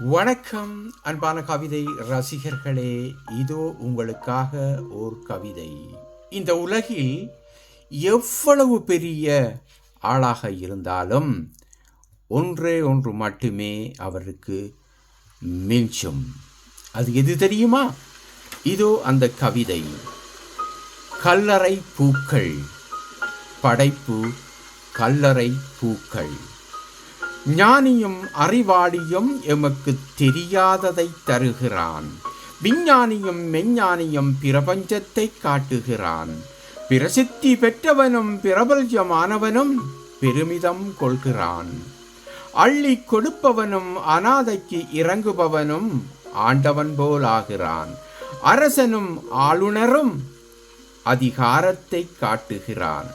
வணக்கம் அன்பான கவிதை ரசிகர்களே. இதோ உங்களுக்காக ஓர் கவிதை. இந்த உலகில் எவ்வளவு பெரிய ஆளாக இருந்தாலும் ஒன்றே ஒன்று மட்டுமே அவருக்கு மிஞ்சும். அது எது தெரியுமா? இதோ அந்த கவிதை. கல்லறை பூக்கள் படைப்பு கல்லறை பூக்கள். ஞானியும் அறிவாளியும் எமக்கு தெரியாததை தருகிறான். விஞ்ஞானியும் மெஞ்ஞானியும் பிரபஞ்சத்தை காட்டுகிறான். பிரசித்தி பெற்றவனும் பிரபல்யமானவனும் பெருமிதம் கொள்கிறான். அள்ளி கொடுப்பவனும் அனாதைக்கு இறங்குபவனும் ஆண்டவன் போலாகிறான். அரசனும் ஆளுநரும் அதிகாரத்தை காட்டுகிறான்.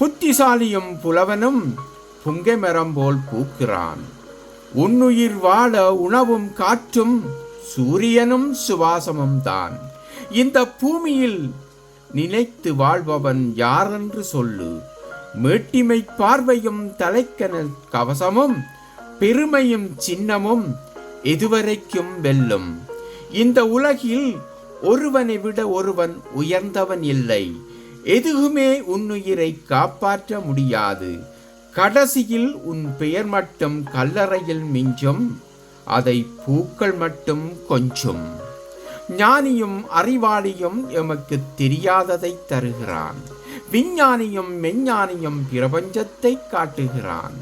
புத்திசாலியும் புலவனும் புங்கை மரம் போல் பூக்கிறான். உன்னுயிர் வாழ உணவும் காற்றும் சூரியனும் சுவாசமும் தான் இந்த பூமியில் நிலைத்து வாழ்பவன் யாரென்று சொல்லு. மேட்டிமை பார்வையும் தலைக்கன கவசமும் பெருமையும் சின்னமும் எதுவரைக்கும் வெல்லும். இந்த உலகில் ஒருவனை விட ஒருவன் உயர்ந்தவன் இல்லை. எதுவுமே உன்னுயிரை காப்பாற்ற முடியாது. கடைசியில் உன் பெயர் மட்டும் கல்லறையில் மிஞ்சும் அதை பூக்கள் மட்டும் கொஞ்சும். ஞானியும் அறிவாளியும் எமக்கு தெரியாததை தருகிறான். விஞ்ஞானியும் மெஞ்ஞானியும் பிரபஞ்சத்தை காட்டுகிறான்.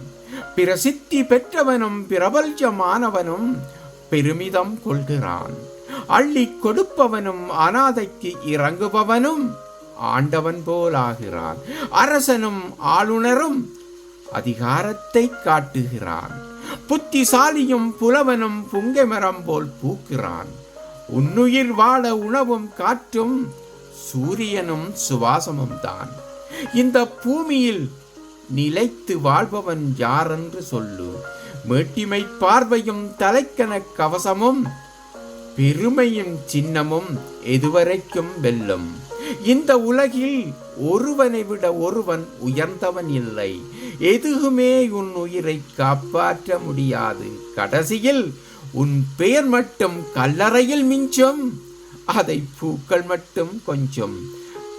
பிரசித்தி பெற்றவனும் பிரபல்யமானவனும் பெருமிதம் கொள்கிறான். அள்ளி கொடுப்பவனும் அனாதைக்கு இறங்குபவனும் ஆண்டவன் போலாகிறான். அரசனும் ஆளுநரும் அதிகாரத்தை காட்டுகிறான். புத்திசாலியும் புலவனும் புங்கை மரம் போல் பூக்கிறான். உன்னுயிர் வாழ உணவும் காற்றும் சூரியனும் சுவாசமும் தான். இந்த பூமியில் நிலைத்து வாழ்பவன் யாரென்று சொல்லு. மேட்டிமை பார்வையும் தலைக்கன கவசமும் பெருமையும் சின்னமும் எதுவரைக்கும் வெல்லும். இந்த உலகில் ஒருவனை விட ஒருவன் உயர்ந்தவன் இல்லை. எதுவுமே உன் உயிரை காப்பாற்ற முடியாது. கடைசியில் உன் பெயர் மட்டும் கல்லறையில் மிஞ்சும். அதை பூக்கள் மட்டும் கொஞ்சம்.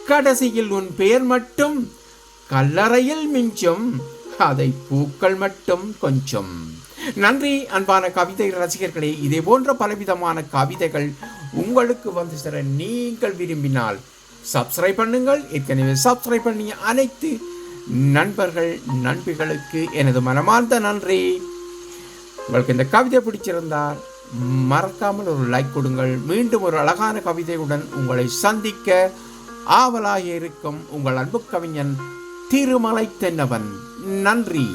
கடைசியில் உன் பெயர் மட்டும் கல்லறையில் மிஞ்சும். அதை பூக்கள் மட்டும் கொஞ்சம். நன்றி அன்பான கவிதை ரசிகர்களே. இதே போன்ற பலவிதமான கவிதைகள் உங்களுக்கு வந்து சேர நீங்கள் விரும்பினால் சப்ஸ்கிரைப் பண்ணுங்கள். ஏற்கனவே சப்ஸ்கிரைப் பண்ணி அனைத்து நண்பர்கள் நண்பிகளுக்கு எனது மனமார்ந்த நன்றி. உங்களுக்கு இந்த கவிதை பிடிச்சிருந்தால் மறக்காமல் ஒரு லைக் கொடுங்கள். மீண்டும் ஒரு அழகான கவிதையுடன் உங்களை சந்திக்க ஆவலாக இருக்கும் உங்கள் அன்பு கவிஞன் திருமலை தென்னவன் நன்றி.